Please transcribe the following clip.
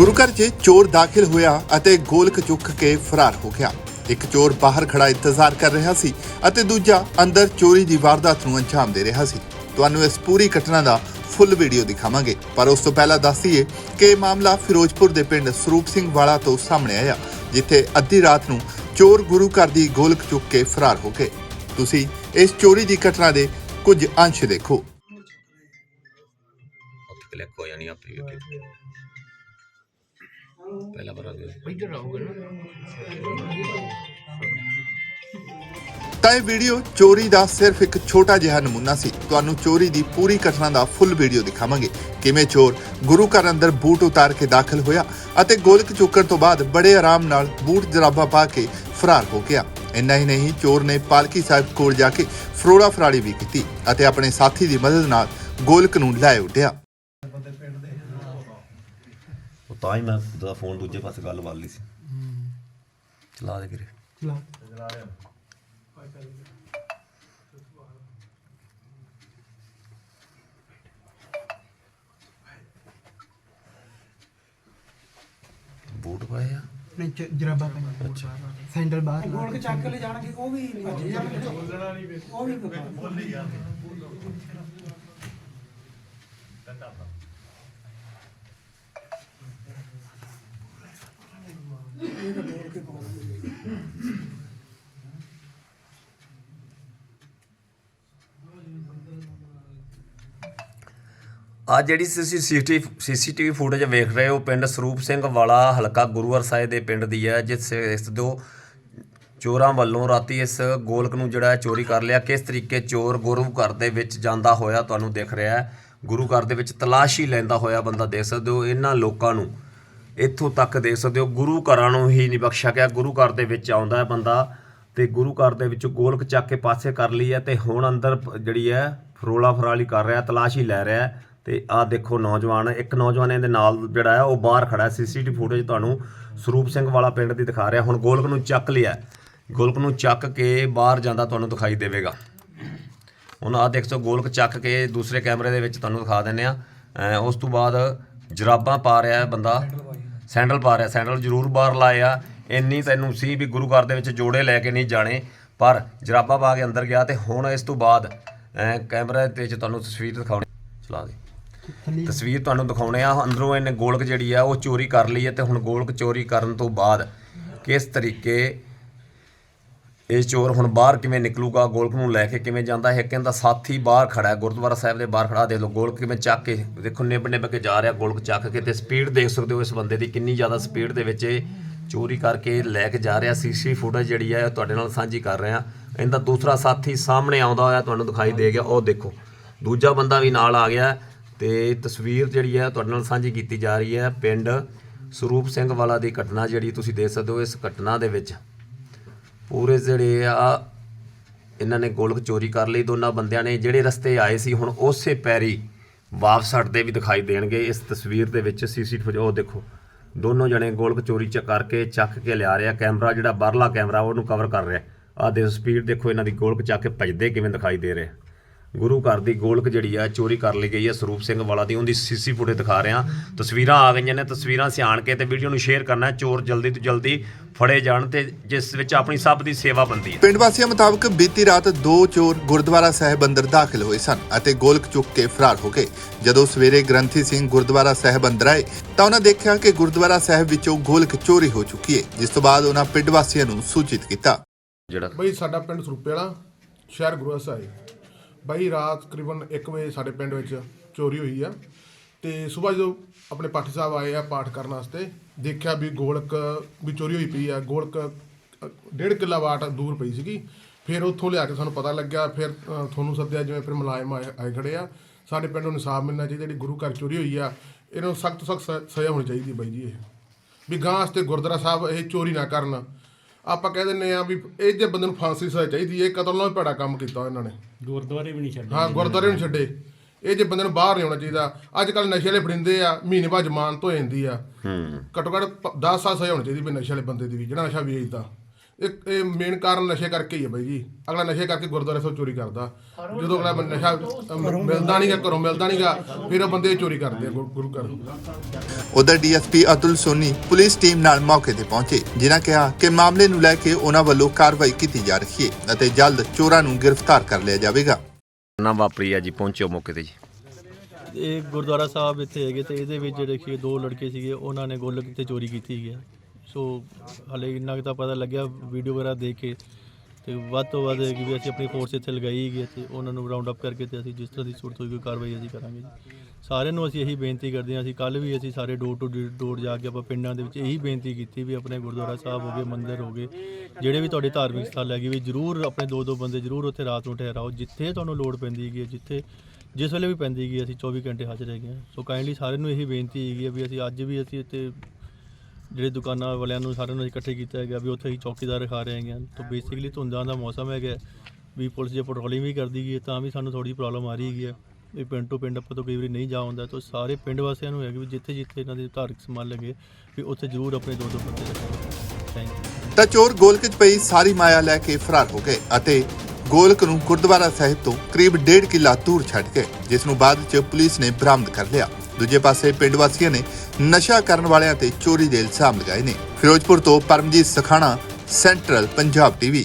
ਗੁਰੂ ਘਰ 'ਚ ਚੋਰ ਦਾਖਲ ਹੋਇਆ ਅਤੇ ਗੋਲਕ ਚੁੱਕ ਕੇ ਫਰਾਰ ਹੋ ਗਿਆ। ਇੱਕ ਚੋਰ ਬਾਹਰ ਖੜਾ ਇੰਤਜ਼ਾਰ ਕਰ ਰਿਹਾ ਸੀ ਅਤੇ ਦੂਜਾ ਅੰਦਰ ਚੋਰੀ ਦੀ ਵਾਰਦਾਤ ਨੂੰ ਅੰਜਾਮ ਦੇ ਰਿਹਾ ਸੀ। ਤੁਹਾਨੂੰ ਇਸ ਪੂਰੀ ਘਟਨਾ ਦਾ ਫੁੱਲ ਵੀਡੀਓ ਦਿਖਾਵਾਂਗੇ। ਪਰ ਉਸ ਤੋਂ ਪਹਿਲਾਂ ਦੱਸ ਦਈਏ ਕਿ ਇਹ ਮਾਮਲਾ ਫਿਰੋਜ਼ਪੁਰ ਦੇ ਪਿੰਡ ਸਰੂਪ ਸਿੰਘ ਵਾਲਾ ਤੋਂ ਸਾਹਮਣੇ ਆਇਆ, ਜਿੱਥੇ ਅੱਧੀ ਰਾਤ ਨੂੰ ਚੋਰ ਗੁਰੂ ਘਰ ਦੀ ਗੋਲਕ ਚੁੱਕ ਕੇ ਫਰਾਰ ਹੋ ਗਏ। ਤੁਸੀਂ ਇਸ ਚੋਰੀ ਦੀ ਘਟਨਾ ਦੇ ਕੁਝ ਅੰਸ਼ ਦੇਖੋ। ਕਲਿੱਕ ਹੋ ਜਾਣੀ ਆਪੇ ਪਹਿਲਾ ਬਰਾ ਦੇ ਇੱਧਰ ਆਓਗੇ ਨਾ ਤਾਂ ਇਹ ਵੀਡੀਓ ਚੋਰੀ ਦਾ ਸਿਰਫ ਇੱਕ ਛੋਟਾ ਜਿਹਾ ਨਮੂਨਾ ਸੀ। ਤੁਹਾਨੂੰ ਚੋਰੀ ਦੀ ਪੂਰੀ ਘਟਨਾ ਦਾ ਫੁੱਲ ਵੀਡੀਓ ਦਿਖਾਵਾਂਗੇ। ਕਿਵੇਂ ਚੋਰ ਗੁਰੂ ਘਰ ਅੰਦਰ ਬੂਟ ਉਤਾਰ ਕੇ ਦਾਖਲ ਹੋਇਆ ਅਤੇ ਗੋਲਕ ਚੁੱਕਣ ਤੋਂ ਬਾਅਦ ਬੜੇ ਆਰਾਮ ਨਾਲ ਬੂਟ ਜਰਾਬਾ ਪਾ ਕੇ ਫਰਾਰ ਹੋ ਗਿਆ। ਇੰਨਾ ਹੀ ਨਹੀਂ ਚੋਰ ਨੇ ਪਾਲਕੀ ਸਾਹਿਬ ਕੋਲ ਜਾ ਕੇ ਫਰੋੜਾ ਫਰਾੜੀ ਵੀ ਕੀਤੀ ਅਤੇ ਆਪਣੇ ਸਾਥੀ ਦੀ ਮਦਦ ਨਾਲ ਗੋਲਕ ਨੂੰ ਲੈ ਉੱਡਿਆ। ਤਾਂ ਹੀ ਮੈਂ ਦਾ ਫੋਨ ਦੂਜੇ ਪਾਸੇ ਗੱਲ ਵੱਲ ਲਈ ਸੀ। ਚਲਾ ਦੇ ਕਿਰੇ ਬੂਟ ਪਾਏ ਆ? ਨਹੀਂ ਚ- ਜਰਾਬਾਂ ਪਾਈਆਂ ਸੈਂਡਲ ਬਾਹਰ ਲਾ ਗੋਲ ਕੇ ਚੱਕ ਲੈ ਜਾਣਗੇ ਉਹ ਵੀ ਉਹ ਵੀ ਆ ਜਿਹੜੀ ਤੁਸੀਂ ਸੀਸੀਟੀਵੀ ਫੁਟੇਜ ਵੇਖ ਰਹੇ ਹੋ, ਪਿੰਡ ਸਰੂਪ ਸਿੰਘ ਵਾਲਾ ਹਲਕਾ ਗੁਰੂਵਰ ਸਾਹਿਬ ਦੇ ਪਿੰਡ ਦੀ ਹੈ, ਜਿਸ ਇਸ ਦੋ ਚੋਰਾਂ ਵੱਲੋਂ ਰਾਤੀ ਇਸ ਗੋਲਕ ਨੂੰ ਜਿਹੜਾ ਚੋਰੀ ਕਰ ਲਿਆ। ਕਿਸ ਤਰੀਕੇ ਚੋਰ ਗੁਰੂ ਘਰ ਦੇ ਵਿੱਚ ਜਾਂਦਾ ਹੋਇਆ ਤੁਹਾਨੂੰ ਦਿਖ ਰਿਹਾ ਹੈ? ਗੁਰੂ ਘਰ ਦੇ ਵਿੱਚ ਤਲਾਸ਼ੀ ਲੈਂਦਾ ਹੋਇਆ ਬੰਦਾ ਦੇਖ ਸਕਦੇ ਹੋ, ਇਹਨਾਂ ਲੋਕਾਂ ਨੂੰ ਇੱਥੋਂ ਤੱਕ ਦੇਖ ਸਕਦੇ ਹੋ, ਗੁਰੂ ਘਰਾਂ ਨੂੰ ਹੀ ਨਹੀਂ ਬਖਸ਼ਿਆ ਗਿਆ। ਗੁਰੂ ਘਰ ਦੇ ਵਿੱਚ ਆਉਂਦਾ ਹੈ ਬੰਦਾ ਤੇ ਗੁਰੂ ਘਰ ਦੇ ਵਿੱਚ ਗੋਲਕ ਚੱਕ ਕੇ ਪਾਸੇ ਕਰ ਲਈ ਹੈ ਤੇ ਹੁਣ ਅੰਦਰ ਜਿਹੜੀ ਹੈ ਫਰੋਲਾ ਫਰਾਲੀ ਕਰ ਰਿਹਾ, ਤਲਾਸ਼ੀ ਲੈ ਰਿਹਾ ਤੇ ਆਹ ਦੇਖੋ ਨੌਜਵਾਨ ਇੱਕ ਨੌਜਵਾਨ ਇਹਦੇ ਨਾਲ ਜਿਹੜਾ ਹੈ ਉਹ ਬਾਹਰ ਖੜਾ ਸੀਸੀਟੀਵੀ ਫੁਟੇਜ ਤੁਹਾਨੂੰ ਸਰੂਪ ਸਿੰਘ ਵਾਲਾ ਪਿੰਡ ਦੀ ਦਿਖਾ ਰਿਹਾ। ਹੁਣ ਗੋਲਕ ਨੂੰ ਚੱਕ ਲਿਆ ਗੋਲਕ ਨੂੰ ਚੱਕ ਕੇ ਬਾਹਰ ਜਾਂਦਾ ਤੁਹਾਨੂੰ ਦਿਖਾਈ ਦੇਵੇਗਾ। ਹੁਣ ਆਹ ਦੇਖ ਸੋ ਗੋਲਕ ਚੱਕ ਕੇ ਦੂਸਰੇ ਕੈਮਰੇ ਦੇ ਵਿੱਚ ਤੁਹਾਨੂੰ ਦਿਖਾ ਦਿੰਨੇ ਆ ਉਸ ਤੋਂ ਬਾਅਦ ਜਰਾਬਾਂ ਪਾ ਰਿਹਾ ਬੰਦਾ। ਸੈਂਡਲ ਪਾ ਰਿਹਾ ਸੈਂਡਲ ਜ਼ਰੂਰ ਬਾਹਰ ਲਾਇਆ। ਇੰਨੀ ਤੈਨੂੰ ਸੀ ਵੀ ਗੁਰੂ ਘਰ ਦੇ ਵਿੱਚ ਜੋੜੇ ਲੈ ਕੇ ਨਹੀਂ ਜਾਣੇ ਪਰ ਜਰਾਬਾਂ ਪਾ ਕੇ ਅੰਦਰ ਗਿਆ ਤੇ ਹੁਣ ਇਸ ਤੋਂ ਬਾਅਦ ਅਹ, ਕੈਮਰੇ ਦੇ ਵਿੱਚ ਤੁਹਾਨੂੰ ਤਸਵੀਰ ਦਿਖਾਉਣੀ। ਚਲਾ ਦੇ। ਤਸਵੀਰ ਤੁਹਾਨੂੰ ਦਿਖਾਉਣੇ ਆ, ਅੰਦਰੋਂ ਇਹਨੇ ਗੋਲਕ ਜਿਹੜੀ ਆ, ਉਹ ਚੋਰੀ ਕਰ ਲਈ ਹੈ ਤੇ ਹੁਣ ਗੋਲਕ ਚੋਰੀ ਕਰਨ ਤੋਂ ਬਾਅਦ ਕਿਸ ਤਰੀਕੇ ਇਹ ਚੋਰ ਹੁਣ ਬਾਹਰ ਕਿਵੇਂ ਨਿਕਲੂਗਾ, ਗੋਲਕ ਨੂੰ ਲੈ ਕੇ ਕਿਵੇਂ ਜਾਂਦਾ ਹੈ ਕਹਿੰਦਾ ਸਾਥੀ ਬਾਹਰ ਖੜਾ ਗੁਰਦੁਆਰਾ ਸਾਹਿਬ ਦੇ ਬਾਹਰ ਖੜਾ, ਦੇਖ ਲਓ ਗੋਲਕ ਕਿਵੇਂ ਚੱਕ ਕੇ, ਦੇਖੋ ਨਿਬ ਨਿਬ ਕੇ ਜਾ ਰਿਹਾ ਗੋਲਕ ਚੱਕ ਕੇ ਤੇ ਸਪੀਡ ਦੇਖ ਸਕਦੇ ਹੋ ਇਸ ਬੰਦੇ ਦੀ ਕਿੰਨੀ ਜ਼ਿਆਦਾ ਸਪੀਡ ਦੇ ਵਿੱਚ ਇਹ ਚੋਰੀ ਕਰਕੇ ਲੈ ਕੇ ਜਾ ਰਿਹਾ, ਸੀਸੀ ਫੁਟੇਜ ਜਿਹੜੀ ਹੈ ਤੁਹਾਡੇ ਨਾਲ ਸਾਂਝੀ ਕਰ ਰਿਹਾ। ਇਹਦਾ ਦੂਸਰਾ ਸਾਥੀ ਸਾਹਮਣੇ ਆਉਂਦਾ ਹੋਇਆ ਤੁਹਾਨੂੰ ਦਿਖਾਈ ਦੇ ਗਿਆ, ਉਹ ਦੇਖੋ। ਦੂਜਾ ਬੰਦਾ ਵੀ ਨਾਲ ਆ ਗਿਆ ਤੇ ਤਸਵੀਰ ਜਿਹੜੀ ਹੈ ਤੁਹਾਡੇ ਨਾਲ ਸਾਂਝੀ ਕੀਤੀ ਜਾ ਰਹੀ ਹੈ ਪਿੰਡ ਸਰੂਪ ਸਿੰਘ ਵਾਲਾ ਦੀ ਘਟਨਾ ਜਿਹੜੀ ਤੁਸੀਂ ਦੇਖ ਸਕਦੇ ਹੋ ਇਸ ਘਟਨਾ ਦੇ ਵਿੱਚ। ਪੂਰੇ ਜਿਹੜੇ ਆ, ਇਹਨਾਂ ਨੇ ਗੋਲਕ ਚੋਰੀ ਕਰ ਲਈ, ਦੋਨਾਂ ਬੰਦਿਆਂ ਨੇ ਜਿਹੜੇ ਰਸਤੇ ਆਏ ਸੀ ਹੁਣ ਉਸੇ ਪੈਰੀ ਵਾਪਸ ਹਟਦੇ ਵੀ ਦਿਖਾਈ ਦੇਣਗੇ। ਇਸ ਤਸਵੀਰ ਦੇ ਵਿੱਚ ਸੀਸੀਟੀਵੀ ਉਹ ਦੇਖੋ, ਦੋਨੋਂ ਜਣੇ ਗੋਲਕ ਚੋਰੀ ਚ ਕਰਕੇ ਚੱਕ ਕੇ ਲਿਆ ਰਿਹਾ। ਕੈਮਰਾ ਜਿਹੜਾ ਬਾਹਰਲਾ ਕੈਮਰਾ, ਉਹਨੂੰ ਕਵਰ ਕਰ ਰਿਹਾ। ਆਹ ਦੇ ਸਪੀਡ ਦੇਖੋ, ਇਹਨਾਂ ਦੀ ਗੋਲਕ ਚੱਕ ਕੇ ਭਜਦੇ ਕਿਵੇਂ ਦਿਖਾਈ ਦੇ ਰਿਹਾ। ਗੁਰੂ ਘਰ ਦੀ ਗੋਲਕ ਜਿਹੜੀ ਆ ਚੋਰੀ ਕਰ ਲਈ ਗਈ ਹੈ ਸਰੂਪ ਸਿੰਘ ਵਾਲਾ ਦੀ ਉਹਦੀ ਸੀਸੀ ਫੁਟੇਜ ਦਿਖਾ ਰਿਹਾ। ਤਸਵੀਰਾਂ ਆ ਗਈਆਂ ਨੇ ਤਸਵੀਰਾਂ ਸਿਆਣ ਕੇ ਤੇ ਵੀਡੀਓ ਨੂੰ ਸ਼ੇਅਰ ਕਰਨਾ। ਚੋਰ ਜਲਦੀ ਤੋਂ ਜਲਦੀ ਫੜੇ ਜਾਣ ਤੇ ਜਿਸ ਵਿੱਚ ਆਪਣੀ ਸਭ ਦੀ ਸੇਵਾ ਬੰਦੀ ਹੈ। ਪਿੰਡ ਵਾਸੀਆਂ ਮੁਤਾਬਕ ਬੀਤੀ ਰਾਤ ਦੋ ਚੋਰ ਗੁਰਦੁਆਰਾ ਸਾਹਿਬ ਅੰਦਰ ਦਾਖਲ ਹੋਏ ਸਨ ਅਤੇ ਗੋਲਕ ਚੁੱਕ ਕੇ ਫਰਾਰ ਹੋ ਗਏ। ਜਦੋਂ ਸਵੇਰੇ ਗ੍ਰੰਥੀ ਸਿੰਘ ਗੁਰਦੁਆਰਾ ਸਾਹਿਬ ਅੰਦਰ ਆਏ ਤਾਂ ਉਹਨਾਂ ਦੇਖਿਆ ਕਿ ਗੁਰਦੁਆਰਾ ਸਾਹਿਬ ਵਿੱਚੋਂ ਗੋਲਕ ਚੋਰੀ ਹੋ ਚੁੱਕੀ ਹੈ ਜਿਸ ਤੋਂ ਬਾਅਦ ਉਹਨਾਂ ਪਿੰਡ ਵਾਸੀਆਂ ਨੂੰ ਸੂਚਿਤ ਕੀਤਾ। ਜਿਹੜਾ ਬਈ ਸਾਡਾ ਪਿੰਡ ਸਰੂਪੇ ਵਾਲਾ ਸ਼ਹਿਰ ਗੁਰੂ ਸਾਹਿਬ। ਬਾਈ ਰਾਤ ਤਕਰੀਬਨ 1 ਵਜੇ ਸਾਡੇ ਪਿੰਡ ਵਿੱਚ ਚੋਰੀ ਹੋਈ ਆ। ਤੇ ਸਵੇਰ ਜਦੋਂ ਆਪਣੇ ਪਾਠੀ ਸਾਹਿਬ ਆਏ ਆ ਪਾਠ ਕਰਨ ਵਾਸਤੇ, ਦੇਖਿਆ ਵੀ ਗੋਲਕ ਵੀ ਚੋਰੀ ਹੋਈ ਪਈ ਆ। ਗੋਲਕ ਡੇਢ ਕਿੱਲਾ ਵਾਟ ਦੂਰ ਪਈ ਸੀਗੀ। ਫਿਰ ਉੱਥੋਂ ਲਿਆ ਕੇ ਸਾਨੂੰ ਪਤਾ ਲੱਗਿਆ, ਫਿਰ ਤੁਹਾਨੂੰ ਸੱਦਿਆ ਜਿਵੇਂ ਫਿਰ ਮੁਲਾਜ਼ਮ ਆਏ ਆਏ ਖੜੇ ਆ। ਸਾਡੇ ਪਿੰਡ ਨੂੰ ਇਨਸਾਫ ਮਿਲਣਾ ਚਾਹੀਦਾ, ਜਿਹੜੀ ਗੁਰੂ ਘਰ ਚੋਰੀ ਹੋਈ ਆ, ਇਹਨਾਂ ਨੂੰ ਸਖਤ ਸਖਤ ਸਜ਼ਾ ਹੋਣੀ ਚਾਹੀਦੀ ਬਾਈ ਜੀ ਇਹ। ਵੀ ਗਾਂ ਵਾਸਤੇ ਗੁਰਦੁਆਰਾ ਸਾਹਿਬ ਇਹ ਚੋਰੀ ਨਾ ਕਰਨ। ਆਪਾਂ ਕਹਿ ਦਿੰਨੇ ਆ ਵੀ ਇਹ ਜੇ ਬੰਦੇ ਨੂੰ ਫਾਂਸੀ ਸਜ਼ਾ ਚਾਹੀਦੀ ਹੈ ਇਹ ਕਤਲ ਨਾਲ ਵੀ ਭੈੜਾ ਕੰਮ ਕੀਤਾ ਇਹਨਾਂ ਨੇ। ਗੁਰਦੁਆਰੇ ਵੀ ਨਹੀਂ ਛੱਡੇ। ਹਾਂ ਗੁਰਦੁਆਰੇ ਨੂੰ ਛੱਡੇ। ਇਹ ਜੇ ਬੰਦੇ ਨੂੰ ਬਾਹਰ ਨਹੀਂ ਆਉਣਾ ਚਾਹੀਦਾ ਅੱਜ ਕੱਲ ਨਸ਼ੇ ਵਾਲੇ ਫੜਿੰਦੇ ਆ ਮਹੀਨੇ ਬਾਅਦ ਜ਼ਮਾਨਤ ਹੋ ਜਾਂਦੀ ਆ। ਹੂੰ। ਘੱਟੋ ਘੱਟ 10 ਸਾਲ ਸਜ਼ਾ ਹੋਣੀ ਚਾਹੀਦੀ ਵੀ ਨਸ਼ੇ ਵਾਲੇ ਬੰਦੇ ਦੀ ਵੀ ਜਿਹੜਾ ਨਸ਼ਾ ਵੇਚਦਾ। ਇੱਕ ਇਹ ਮੇਨ ਕਾਰਨ ਨਸ਼ੇ ਕਰਕੇ ਹੀ ਹੈ ਬਾਈ ਜੀ। ਅਗਲਾ ਨਸ਼ੇ ਕਰਕੇ ਗੁਰਦੁਆਰੇ ਤੋਂ ਚੋਰੀ ਕਰਦਾ। ਜਦੋਂ ਅਗਲਾ ਨਸ਼ਾ ਮਿਲਦਾ ਨਹੀਂਗਾ ਘਰੋਂ ਮਿਲਦਾ ਨਹੀਂਗਾ ਫਿਰ ਉਹ ਬੰਦੇ ਚੋਰੀ ਕਰਦੇ ਆ ਗੁਰੂ ਘਰ। ਉਧਰ DSP Atul Soni police team ਨਾਲ ਮੌਕੇ ਤੇ ਪਹੁੰਚੇ ਜਿਨ੍ਹਾਂ ਕਿਹਾ ਕਿ ਮਾਮਲੇ ਨੂੰ ਲੈ ਕੇ ਉਹਨਾਂ ਵੱਲੋਂ ਕਾਰਵਾਈ ਕੀਤੀ ਜਾ ਰਹੀ ਹੈ ਅਤੇ ਜਲਦ ਚੋਰਾਂ ਨੂੰ ਗ੍ਰਿਫਤਾਰ ਕਰ ਲਿਆ ਜਾਵੇਗਾ। ਨਾ ਵਾਪਰੀ ਆ ਜੀ ਪਹੁੰਚਿਓ ਮੌਕੇ ਤੇ ਜੀ। ਇਹ ਗੁਰਦੁਆਰਾ ਸਾਹਿਬ ਇੱਥੇ ਹੈਗੇ ਤੇ ਇਹਦੇ ਵਿੱਚ ਜਿਹੜੇ ਦੋ ਲੜਕੇ ਸੀਗੇ ਉਹਨਾਂ ਨੇ ਗੋਲਕ ਤੇ ਚੋਰੀ ਕੀਤੀ ਹੈ ਸੋ ਹਲੇ ਇੰਨਾ ਕੁ ਤਾਂ ਪਤਾ ਲੱਗਿਆ ਵੀਡੀਓ ਵਗੈਰਾ ਦੇਖ ਕੇ ਤੇ ਵੱਧ ਤੋਂ ਵੱਧ ਕਿ ਵੀ ਅਸੀਂ ਆਪਣੀ ਫੋਰਸ ਇੱਥੇ ਲਗਾਈ ਗਈ ਹੈ ਤੇ ਉਹਨਾਂ ਨੂੰ ਰਾਉਂਡ ਅਪ ਕਰਕੇ ਤੇ ਅਸੀਂ ਜਿਸ ਤਰ੍ਹਾਂ ਦੀ ਸੂਰਤ ਹੋਈ ਕੋਈ ਕਾਰਵਾਈ ਅਸੀਂ ਕਰਾਂਗੇ ਜੀ। ਸਾਰਿਆਂ ਨੂੰ ਅਸੀਂ ਇਹੀ ਬੇਨਤੀ ਕਰਦੇ ਹਾਂ, ਅਸੀਂ ਕੱਲ ਵੀ ਅਸੀਂ ਸਾਰੇ ਡੋਰ ਟੂ ਡੋਰ ਜਾ ਕੇ ਆਪਾਂ ਪਿੰਡਾਂ ਦੇ ਵਿੱਚ ਇਹੀ ਬੇਨਤੀ ਕੀਤੀ ਵੀ ਆਪਣੇ ਗੁਰਦੁਆਰਾ ਸਾਹਿਬ ਹੋ ਗਏ, ਮੰਦਿਰ ਹੋ ਗਏ, ਜਿਹੜੇ ਵੀ ਤੁਹਾਡੇ ਧਾਰਮਿਕ ਸਥਲ ਹੈਗੇ ਵੀ ਜਰੂਰ ਆਪਣੇ ਦੋ ਦੋ ਬੰਦੇ ਜਰੂਰ ਉੱਥੇ ਰਾਤ ਨੂੰ ਠਹਿਰਾਓ, ਜਿੱਥੇ ਤੁਹਾਨੂੰ ਲੋੜ ਪੈਂਦੀ ਹੈਗੀ ਹੈ, ਜਿੱਥੇ ਜਿਸ ਵੇਲੇ ਵੀ ਪੈਂਦੀ ਹੈਗੀ ਅਸੀਂ 24 ਘੰਟੇ ਹਾਜ਼ਰ ਹੈਗੇ ਹਾਂ। ਸੋ ਕਾਈਂਡਲੀ ਸਾਰਿਆਂ ਨੂੰ ਇਹੀ ਬੇਨਤੀ ਹੈਗੀ ਹੈ ਵੀ ਅਸੀਂ ਅੱਜ ਵੀ ਅਸੀਂ ਇੱਥੇ ਜਿਹੜੇ ਦੁਕਾਨਾਂ ਵਾਲਿਆਂ ਨੂੰ ਸਾਰਿਆਂ ਨੂੰ ਇਕੱਠੇ ਕੀਤਾ ਹੈਗਾ ਵੀ ਉੱਥੇ ਹੀ ਚੌਕੀਦਾਰ ਰਖਾ ਰਹੇ ਹੈਗੇ ਹਨ। ਤਾਂ ਬੇਸਿਕਲੀ ਧੁੰਦਾਂ ਦਾ ਮੌਸਮ ਹੈਗਾ। ਵੀ ਪੁਲਿਸ ਜੇ ਪੈਟਰੋਲਿੰਗ ਵੀ ਕਰਦੀ ਗਈ ਹੈ ਤਾਂ ਵੀ ਸਾਨੂੰ ਥੋੜੀ ਪ੍ਰੋਬਲਮ ਆ ਰਹੀ ਹੈਗੀ ਹੈ। ਵੀ ਪਿੰਡ ਤੋਂ ਪਿੰਡ ਆਪਾਂ ਤੋਂ ਕਈ ਵਾਰੀ ਨਹੀਂ ਜਾ ਹੁੰਦਾ ਤਾਂ ਸਾਰੇ ਪਿੰਡ ਵਾਸੀਆਂ ਨੂੰ ਹੈਗਾ ਵੀ ਜਿੱਥੇ ਜਿੱਥੇ ਇਹਨਾਂ ਦੇ ਧਾਰਮਿਕ ਸਮਾਨ ਲੱਗੇ, ਵੀ ਉੱਥੇ ਜ਼ਰੂਰ ਆਪਣੇ ਦੋ ਦੋ ਬੰਦੇ ਰੱਖੋ ਥੈਂਕ ਯੂ ਤਾਂ ਚੋਰ ਗੋਲਕ 'ਚ ਪਈ ਸਾਰੀ ਮਾਇਆ ਲੈ ਕੇ ਫਰਾਰ ਹੋ ਗਏ ਅਤੇ ਗੋਲਕ ਨੂੰ ਗੁਰਦੁਆਰਾ ਸਾਹਿਬ ਤੋਂ ਕਰੀਬ 1.5 ਕਿਲਾ ਦੂਰ ਛੱਡ ਗਏ ਜਿਸ ਨੂੰ ਬਾਅਦ 'ਚ ਪੁਲਿਸ ਨੇ ਬਰਾਮਦ ਕਰ ਲਿਆ। ਦੂਜੇ ਪਾਸੇ ਪਿੰਡ ਵਾਸੀਆਂ ਨੇ ਨਸ਼ਾ ਕਰਨ ਵਾਲਿਆਂ ਤੇ ਚੋਰੀ ਦੇ ਇਲਜ਼ਾਮ ਲਗਾਏ ਨੇ। ਫਿਰੋਜ਼ਪੁਰ ਤੋਂ ਪਰਮਜੀਤ ਸਖਾਣਾ, ਸੈਂਟਰਲ ਪੰਜਾਬ ਟੀਵੀ।